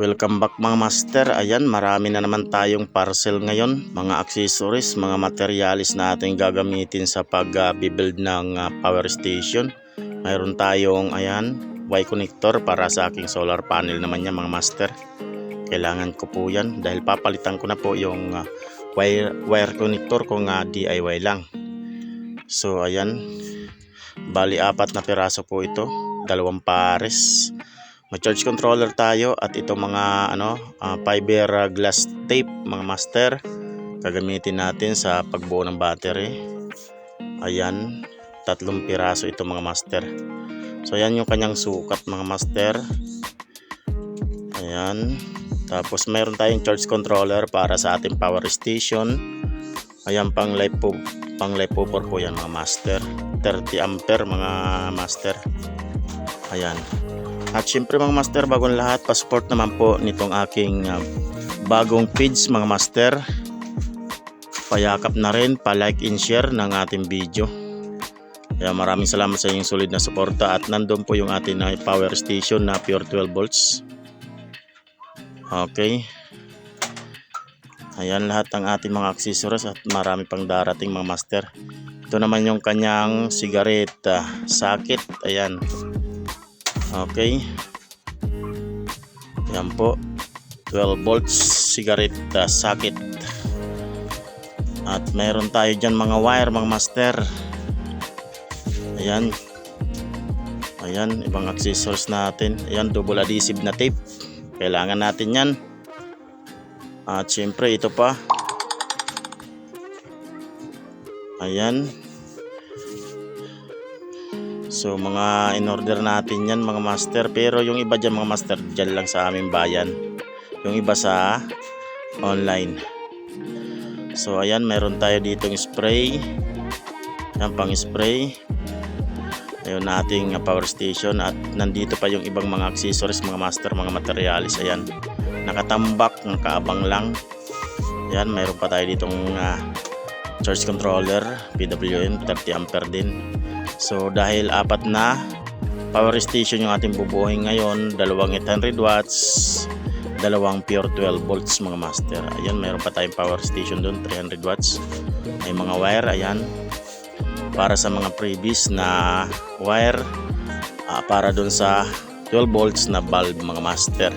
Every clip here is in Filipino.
Welcome back mga master. Ayan, marami na naman tayong parcel ngayon. Mga accessories, mga materialis na ating gagamitin sa pag-build ng ah, power station. Mayroon tayong, ayan, Y connector para sa aking solar panel naman yan mga master. Kailangan ko po yan dahil papalitan ko na po yung ah, wire, wire connector ko nga DIY lang. So ayan, bali apat na piraso po ito. Dalawang pares charge controller tayo at ito mga ano ah, fiber glass tape mga master gagamitin natin sa pagbuo ng battery. Ayan tatlong piraso ito mga master. So ayan yung kanyang sukat mga master. Ayan tapos mayroon tayong charge controller para sa ating power station. Ayan pang life po pang life po po yan mga master. 30 ampere mga master. Ayan at syempre mga master, bagong lahat, pa-support naman po nitong aking uh, bagong page mga master. Payakap na rin, pa-like and share ng ating video. Kaya maraming salamat sa inyong solid na suporta at nandun po yung ating uh, power station na pure 12 volts. Okay. Ayan lahat ng ating mga accessories at marami pang darating mga master. Ito naman yung kanyang sigareta, sakit. Ayan. Okay. Yan po. 12 volts cigarette uh, socket. At meron tayo dyan mga wire mga master. Ayan. Ayan, ibang accessories natin. Ayan, double adhesive na tape. Kailangan natin yan. At syempre ito pa. Ayan. So mga in-order natin yan mga master pero yung iba dyan mga master dyan lang sa aming bayan. Yung iba sa online. So ayan meron tayo ditong spray. Yan pang spray. Ayun nating power station at nandito pa yung ibang mga accessories mga master mga materialis ayan. Nakatambak, nakaabang lang. Yan meron pa tayo ditong ah, charge controller PWM 30 ampere din. So dahil apat na power station yung ating bubuhin ngayon, dalawang 800 watts, dalawang pure 12 volts mga master. Ayan, mayroon pa tayong power station doon, 300 watts. May mga wire, ayan. Para sa mga previous na wire, ah, para doon sa 12 volts na bulb mga master.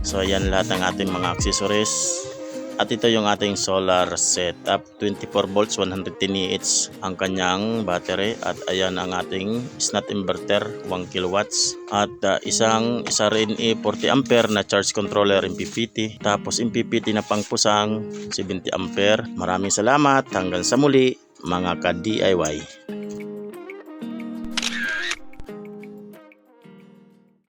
So ayan lahat ng ating mga accessories. At ito yung ating solar setup. 24 volts 110 EH ang kanyang battery. At ayan ang ating snap inverter 1 kilowatts. At uh, isang isa rin e 40 ampere na charge controller MPPT tapos MPPT na pangpusang 70 ampere. Maraming salamat. Hanggang sa muli mga ka DIY